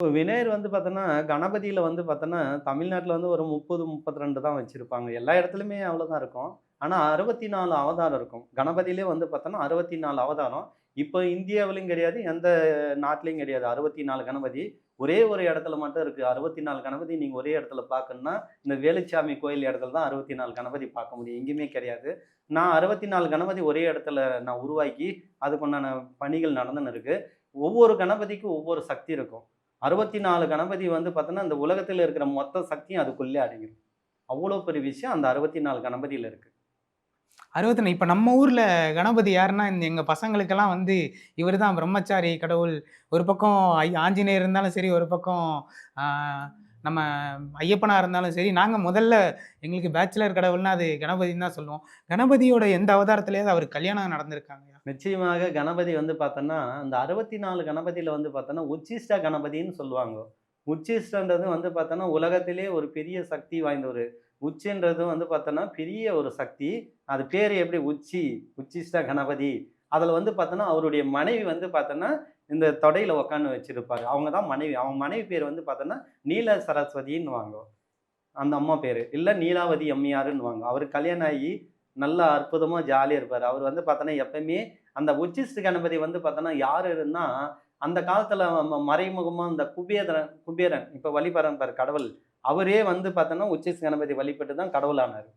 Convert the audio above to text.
இப்போ விநாயகர் வந்து பார்த்தோன்னா, கணபதியில் வந்து பார்த்தோன்னா, தமிழ்நாட்டில் வந்து ஒரு 30, 32 தான் வச்சுருப்பாங்க எல்லா இடத்துலையுமே அவ்வளோதான் இருக்கும். ஆனால் அறுபத்தி நாலு அவதாரம் இருக்கும். கணபதியிலே வந்து பார்த்தோன்னா, 64 அவதாரம். இப்போ இந்தியாவிலையும் கிடையாது, எந்த நாட்டிலையும் கிடையாது. 64 கணபதி. ஒரே ஒரு இடத்துல மட்டும் இருக்குது அறுபத்தி நாலு கணபதி நீங்கள் ஒரே இடத்துல பார்க்கணுன்னா இந்த வேலுச்சாமி கோயில் இடத்துல தான் 64 கணபதி பார்க்க முடியும். எங்கேயுமே கிடையாது. நான் 64 கணபதி ஒரே இடத்துல நான் உருவாக்கி, அதுக்குண்டான பணிகள் நடந்துன்னு இருக்குது ஒவ்வொரு கணபதிக்கும் ஒவ்வொரு சக்தி இருக்கும். 64 கணபதி வந்து பார்த்தோன்னா, இந்த உலகத்தில் இருக்கிற மொத்த சக்தியும் அதுக்குள்ளே அடங்கிரும். அவ்வளோ பெரிய விஷயம் அந்த 64 கணபதியில இருக்கு. 64 இப்போ நம்ம ஊரில் கணபதி யாருன்னா, இந்த எங்கள் பசங்களுக்கெல்லாம் வந்து இவர் தான் பிரம்மச்சாரி கடவுள். ஒரு பக்கம் ஐ ஆஞ்சநேயர் இருந்தாலும் சரி, ஒரு பக்கம் நம்ம ஐயப்பனா இருந்தாலும் சரி, நாங்கள் முதல்ல எங்களுக்கு பேச்சுலர் கடவுள்னா அது கணபதின்னு தான் சொல்லுவோம். கணபதியோட எந்த அவதாரத்துலேயாவது அவர் கல்யாணம் நடந்திருக்காங்க நிச்சயமாக கணபதி வந்து பார்த்தோன்னா, அந்த 64 கணபதியில வந்து பார்த்தோன்னா, உச்சிஷ்ட கணபதின்னு சொல்லுவாங்க. உச்சிஷ்டன்றது வந்து பார்த்தோன்னா, உலகத்திலே ஒரு பெரிய சக்தி வாய்ந்த ஒரு உச்சின்றது வந்து பார்த்தோன்னா, பெரிய ஒரு சக்தி. அது பேர் எப்படி உச்சி, உச்சிஷ்டா கணபதி. அதில் வந்து பார்த்தோன்னா, அவருடைய மனைவி வந்து பார்த்தோன்னா, இந்த தொடையில் உக்காந்து வச்சுருப்பாரு அவங்க தான் மனைவி. அவங்க மனைவி பேர் வந்து பார்த்தோன்னா, நீல சரஸ்வதின்னுவாங்க. அந்த அம்மா பேர் இல்லை நீலாவதி அம்மையாருன்னுவாங்க. அவர் கல்யாணம் ஆகி நல்லா அற்புதமாக ஜாலியாக இருப்பார் அவர் வந்து பார்த்தோன்னா, எப்பயுமே அந்த உச்சிஷ்ட கணபதி வந்து பார்த்தோன்னா, யார் இருந்தால் அந்த காலத்தில் ம மறைமுகமா இந்த குபேரன் குபேரன் இப்போ வழிபடுறான் கடவுள். அவரே வந்து பார்த்தோன்னா, உச்சிஷ்ட கணபதி வழிபட்டு தான் கடவுளானாரு.